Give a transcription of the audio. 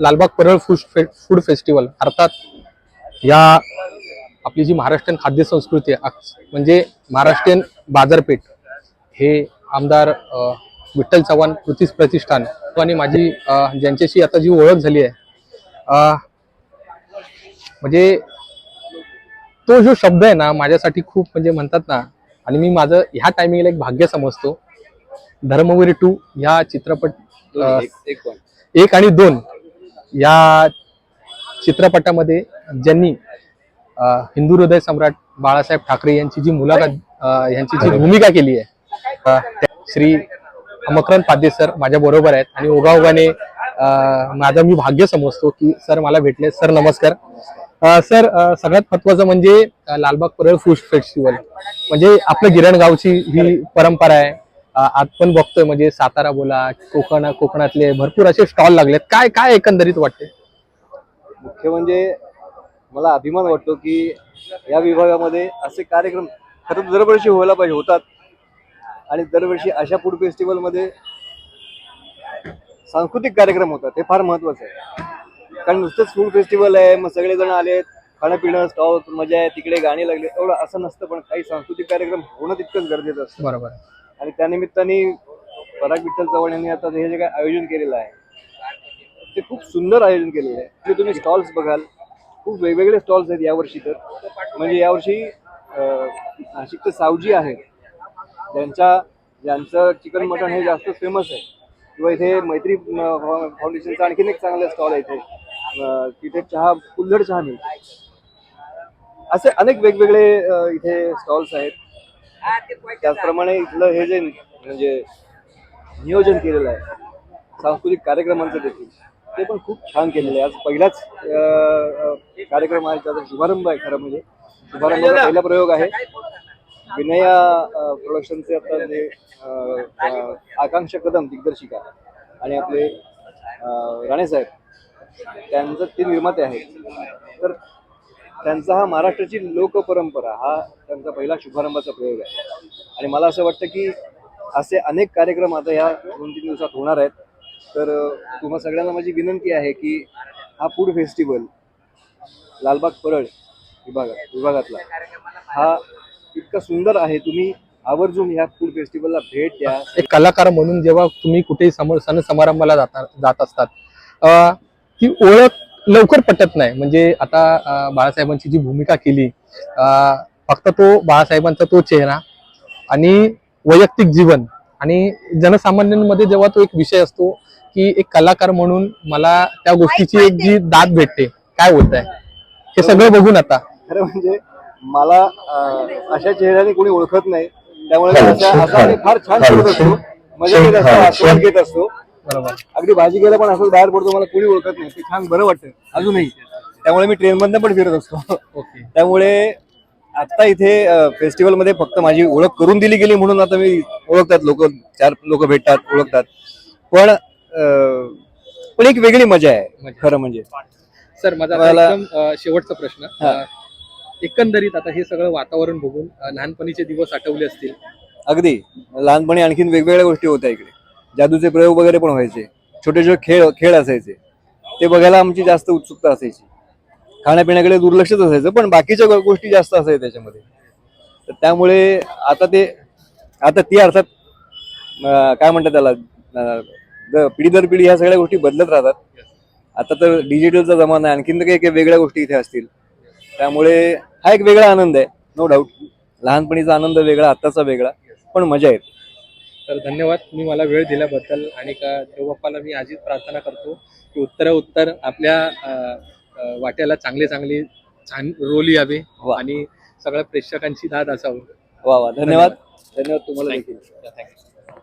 Lalbaug Parel food food festival. अर्थात या आपली जी महाराष्ट्रीयन खाद्य संस्कृती आहे म्हणजे महाराष्ट्रीयन बाजारपेठ हे आमदार विठ्ठल चव्हाण कृतीस प्रतिष्ठान आणि माझी ज्यांच्याशी आता जी ओळख झाली आहे म्हणजे तो जो शब्द आहे ना माझ्यासाठी खूप म्हणजे म्हणतात ना आणि मी माझं ह्या टायमिंगला एक भाग्य समजतो. धर्मवीर टू ह्या चित्रपट एक आणि दोन. या चित्रपटामध्ये ज्यांनी हिंदू हृदय सम्राट बाळासाहेब ठाकरे यांची जी मुलाखत यांची जी भूमिका केली आहे श्री मकरंद पाध्ये सर माझ्या बरोबर आहेत आणि ओघाओघाने माझं मी भाग्य समजतो की सर मला भेटले. सर नमस्कार. सर सगळ्यात महत्वाचं म्हणजे लालबाग परळ फूड फेस्टिवल. म्हणजे आपलं गिरणगावची ही परंपरा आहे. आज पण बघतोय म्हणजे सातारा बोला कोकण कोकणातले भरपूर असे स्टॉल लागलेत. काय काय एकंदरीत वाटते मुख्य म्हणजे मला अभिमान वाटतो की या विभागामध्ये असे कार्यक्रम खरं दरवर्षी व्हायला पाहिजे होतात. आणि दरवर्षी अशा फूड फेस्टिवलमध्ये सांस्कृतिक कार्यक्रम होतात हे फार महत्वाचं आहे. कारण नुसतंच फूड फेस्टिवल आहे मग सगळेजण आलेत खाणं पिणं स्टॉल मजा आहे तिकडे गाणी लागले एवढं असं नसतं पण काही सांस्कृतिक कार्यक्रम होणं तितकंच गरजेचं असतं. बरोबर आणि त्यानिमित्ताने पराग विठ्ठल चव्हाण यांनी आता हे जे काय आयोजन केलेलं आहे ते खूप सुंदर आयोजन केलेलं आहे. ते तुम्ही स्टॉल्स बघाल खूप वेगवेगळे स्टॉल्स आहेत यावर्षी तर. म्हणजे यावर्षी अं, नाशिकचे सावजी आहेत. त्यांच्या ज्यांचं चिकन मटण हे जास्त फेमस आहे. किंवा इथे मैत्री फाउंडेशनचा आणखीन एक चांगला स्टॉल आहे इथे. तिथे चहा कुल्हड चहा मिळतो. असे अनेक वेगवेगळे इथे स्टॉल्स आहेत. त्याचप्रमाणे इथलं हे जे म्हणजे नियोजन केलेलं आहे सांस्कृतिक कार्यक्रमांचं देखील ते पण खूप छान केलेलं आहे. आज पहिलाच कार्यक्रम आहे त्याचा शुभारंभ आहे खरं म्हणजे. शुभारंभाचा पहिला प्रयोग आहे. विनया प्रोडक्शनचे आता जे आकांक्षा कदम दिग्दर्शिका आणि आपले राणे साहेब त्यांचं ते निर्माते आहेत. तर त्यांचा हा महाराष्ट्राची लोकपरंपरा हा त्यांचा पहिला शुभारंभाचा प्रयोग आहे. आणि मला असं वाटतं की असे अनेक कार्यक्रम आता या दोन तीन दिवसात होणार आहेत. तर तुम्हा सगळ्यांना माझी विनंती आहे की हा फूड फेस्टिवल लालबाग परळ विभागात विभागातला हा इतका सुंदर आहे. तुम्ही आवर्जून ह्या फूड फेस्टिवलला भेट द्या. एक कलाकार म्हणून जेव्हा तुम्ही कुठेही सम सण समारंभाला जाता जात असतात ती ओळख लवकर पटत नाही. म्हणजे आता बाळासाहेबांची जी भूमिका केली फक्त तो बाळासाहेबांचा तो चेहरा आणि वैयक्तिक जीवन आणि जनसामान्यांमध्ये जेव्हा तो एक विषय असतो की एक कलाकार म्हणून मला त्या गोष्टीची एक जी दाद भेटते काय होत आहे हे सगळं बघून आता. खरं म्हणजे मला अशा चेहऱ्याने कोणी ओळखत नाही. त्यामुळे फार छान करत असतो. मजा घेत असतो आस्वाद घेत असतो. बरोबर. अगदी भाजी गेला पण असं बाहेर पडतो मला कोणी ओळखत नाही. ते छान बरं वाटतं अजूनही. त्यामुळे मी ट्रेन मधनं पण फिरत असतो. ओके. त्यामुळे आता इथे फेस्टिवलमध्ये फक्त माझी ओळख करून दिली गेली म्हणून आता मी ओळखतात लोक चार लोक भेटतात ओळखतात. पण अं, पण एक वेगळी मजा आहे मजा. खरं म्हणजे. सर माझा आता मला- एकदम अ, शेवटचा प्रश्न. हा. अ, एकंदरीत आता हे सगळं वातावरण बघून अ, लहानपणीचे दिवस आठवले असतील. अगदी. लहानपणी आणखीन वेगवेगळ्या गोष्टी होत्या इकडे. जादूचे प्रयोग वगैरे पण व्हायचे. छोटे छोटे खेळ खेळ असायचे. ते बघायला आमची जास्त उत्सुकता असायची. खाण्यापिण्याकडे दुर्लक्षच असायचं पण बाकीच्या गोष्टी जास्त असायच्या त्याच्यामध्ये. तर त्यामुळे आता ते आता ती अर्थात काय म्हणतात त्याला पिढी दर पिढी ह्या सगळ्या गोष्टी बदलत राहतात. आता तर डिजिटलचा जमाना आहे आणखीन तर काही काही वेगळ्या गोष्टी इथे असतील. त्यामुळे हा एक वेगळा आनंद आहे नो डाऊट लहानपणीचा आनंद वेगळा आत्ताचा वेगळा पण मजा येते. तर धन्यवाद तुम्ही मला वेळ दिल्याबद्दल आणि का देवबाप्पाला मी आजच प्रार्थना करतो की उत्तर उत्तर आपल्या वाट्याला चांगले चांगले छान रोल यावे. आणि सगळ्या प्रेक्षकांची दाद असावं. वा वा. धन्यवाद. धन्यवाद. तुम्हाला देखील. थँक्यू